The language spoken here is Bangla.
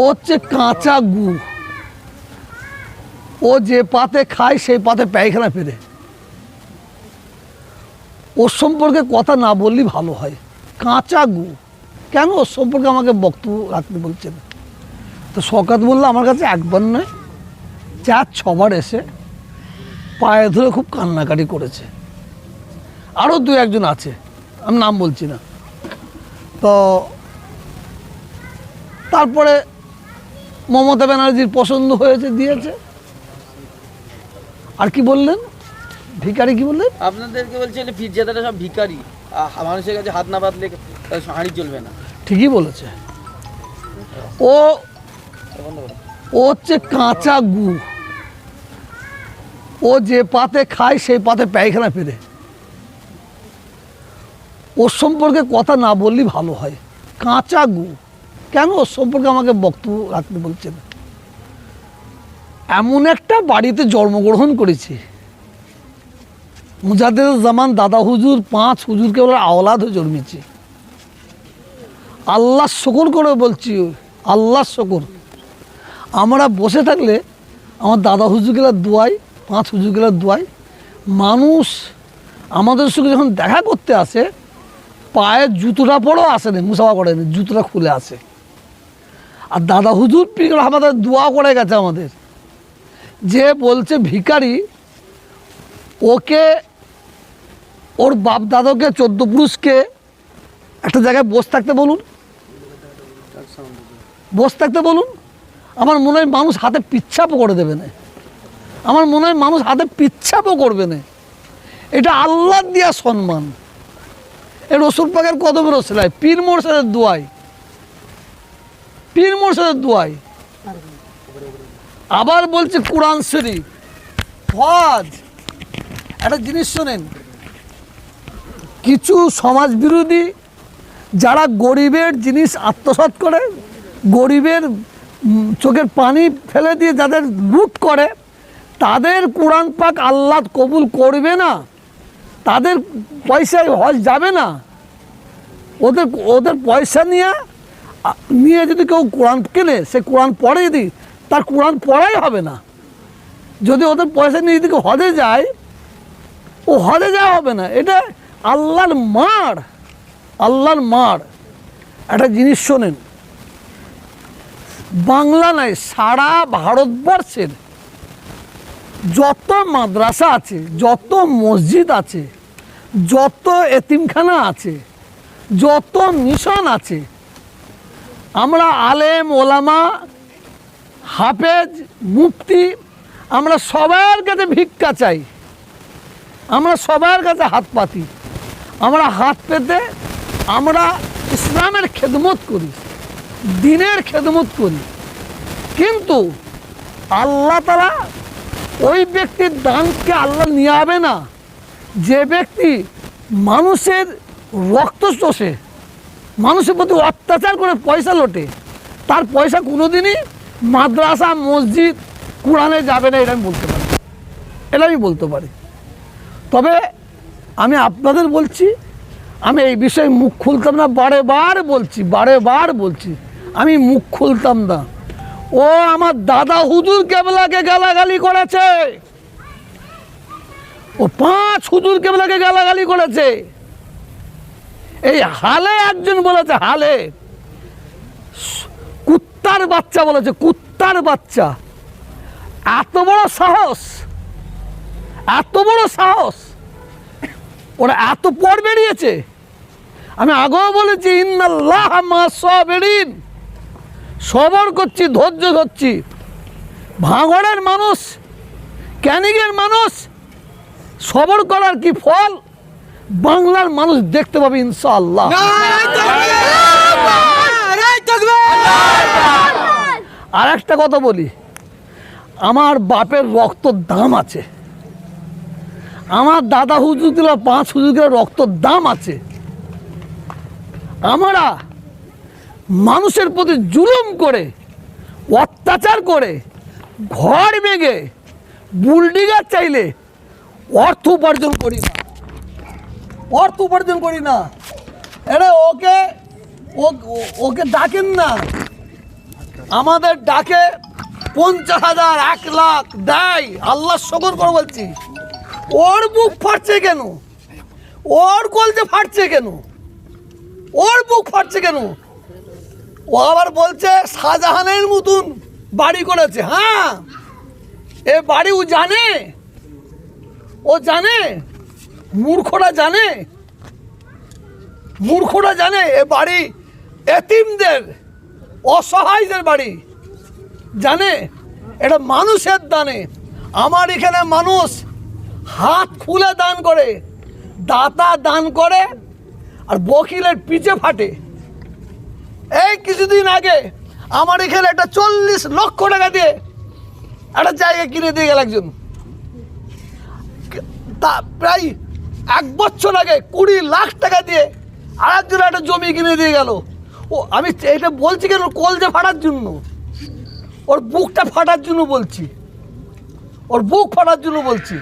ও হচ্ছে কাঁচা গু। ও যে পাতে খায়, সেই পাতে পায়খানা ফেরে ওর সম্পর্কে কথা না বললেই ভালো হয়। কাঁচা গু। কেন ওর সম্পর্কে আমাকে বক্তব্য রাখতে বলছেন? তো শকাত বলল আমার কাছে একবার নয়, চার, ছবার এসে পায়ে ধরে খুব কান্নাকাটি করেছে। আরও দু একজন আছে, আমি নাম বলছি না। তো তারপরে মমতা ব্যানার্জির পছন্দ হয়েছে দিয়েছে। আর কি বললেন? ভিখারি কি বললেন? আপনাদেরকে বলছে যে পিজ্জাদারা সব ভিখারি। আহ, মানুষের কাছে হাত না পাতলে হাঁড়ি চলবে না। ঠিকই বলেছে। ও ও হচ্ছে কাঁচা গু। ও যে পাতে খায় সেই পাতে পায়খানা ফেরে ওর সম্পর্কে কথা না বললেই ভালো হয়। কাঁচা গু। কেন ওর সম্পর্কে আমাকে বক্তব্য রাখতে বলছেন? এমন একটা বাড়িতে জন্মগ্রহণ করেছি। মুজাদের জামান দাদা হুজুর, পাঁচ হুজুরকে বলে আওলাদ হয়ে জন্মেছি। আল্লাহ শকর করে বলছি আল্লাহ শকর। আমরা বসে থাকলে আমার দাদা হুজুরগুলার দোয়াই, পাঁচ হুজুরগুলার দোয়াই, মানুষ আমাদের সঙ্গে যখন দেখা করতে আসে, পায়ের জুতোটা পরেও আসে না, মুসাফা করে না, জুতোটা খুলে আসে। আর দাদা হুজুর পিকল আমাদের দোয়া করে গেছে আমাদের। যে বলছে ভিখারি, ওকে, ওর বাপ দাদাকে চোদ্দ পুরুষকে একটা জায়গায় বসে থাকতে বলুন। বসে থাকতে বলুন। আমার মনে হয় মানুষ হাতে পিচ্ছাপও করে দেবে না। আমার মনে হয় মানুষ হাতে পিচ্ছাপও করবে না। এটা আল্লাহ দিয়া সম্মান। এ রসুল পাকের কদমের ওসিলায় পীর মোরশেদের দোয়াই পীর মোরশেদের দোয়াই। আবার বলছে কোরআন শরীফ। হজ একটা জিনিস শোনেন, কিছু সমাজ বিরোধী যারা গরিবের জিনিস আত্মসাৎ করে, গরিবের চোখের পানি ফেলে দিয়ে যাদের লুট করে, তাদের কোরআন পাক আল্লাহ কবুল করবে না, তাদের পয়সায় হজ যাবে না। ওদের ওদের পয়সা নিয়ে নিয়ে যদি কেউ কোরআন কেনে, সে কোরআন পড়ে যদি, তার কোরআন পড়াই হবে না। যদি ওদের পয়সা নিয়ে যদি হজে যায়, ও হজে যাওয়া হবে না। এটা আল্লাহর মার আল্লাহর মার একটা জিনিস শোনেন, বাংলা নয়, সারা ভারতবর্ষের যত মাদ্রাসা আছে, যত মসজিদ আছে, যত এতিমখানা আছে, যত মিশন আছে আমরা আলেম, ওলামা, হাফেজ, মুফতি, আমরা সবার কাছে ভিক্ষা চাই। আমরা সবার কাছে হাত পাতি। আমরা হাত পেতে আমরা ইসলামের খেদমত করি, দিনের খেদমত করি। কিন্তু আল্লাহ তারা ওই ব্যক্তির দানকে আল্লাহ নিয়ে হবে না। যে ব্যক্তি মানুষের রক্ত চষে মানুষের প্রতি অত্যাচার করে পয়সা লোটে। তার পয়সা কোনোদিনই মাদ্রাসা, মসজিদ, কোরআনে যাবে না, এটা আমি বলতে পারি। এটা আমি বলতে পারি। তবে আমি আপনাদের বলছি, আমি এই বিষয়ে মুখ খুলতাম না বারে বার বলছি বারে বার বলছি, আমি মুখ খুলতাম না। ও আমার দাদা হুজুর কেবলাকে গালাগালি করেছে। ও পাঁচ হুজুর কেবলাকে গালাগালি করেছে। এই হালে একজন বলেছে, হালে। কুত্তার বাচ্চা বলেছে, কুত্তার বাচ্চা। এত বড় সাহস, এত বড় সাহস। ওরা এত পর বেরিয়েছে। আমি আগেও বলেছি, ইন্নাল্লাহ মা সবর করছি, ধৈর্য ধরছি। ভাঙড়ের মানুষ ক্যানিংয়ের মানুষ, সবর করার কি ফল? বাংলার মানুষ দেখতে পাবে ইনশাআল্লাহ। আর একটা কথা বলি আমার বাপের রক্ত দাম আছে। আমার দাদা হুজুরগুলো পাঁচ হুজুরগুলো রক্ত দাম আছে। আমরা মানুষের প্রতি জুলুম করে অত্যাচার করে ঘর ভেঙে বুলডিগার চাইলে অর্থ উপার্জন করি না। অর্থ উপার্জন করি না। এরে, ওকে ওকে ডাকেন না। আমাদের ডাকে পঞ্চাশ হাজার, এক লাখ, দেয়। আল্লাহ শকর করে বলছি। ওর বুক ফাটছে কেন? ওর কলজে ফাটছে কেন? ওর বুক ফাটছে কেন? ও আবার বলছে, শাহজাহানের মতন বাড়ি করেছে। হ্যাঁ এ বাড়ি ও জানে? ও জানে? মূর্খরা জানে? মূর্খরা জানে এ বাড়ি এতিমদের, অসহায়দের বাড়ি। জানে? এটা মানুষের দানে। আমার এখানে মানুষ হাত খুলে দান করে, দাতা দান করে, আর বকিলের পিছে ফাটে। এই কিছুদিন আগে আমার এখানে একটা চল্লিশ লক্ষ টাকা দিয়ে একটা জায়গা কিনে দিয়ে গেল একজন। তা প্রায় এক বছর আগে কুড়ি লাখ টাকা দিয়ে আরেকজন একটা জমি কিনে দিয়ে গেল। ও, আমি এটা বলছি কেন? কলজে ফাটার জন্য। ওর বুকটা ফাটার জন্য বলছি। ওর বুক ফাটার জন্য বলছি।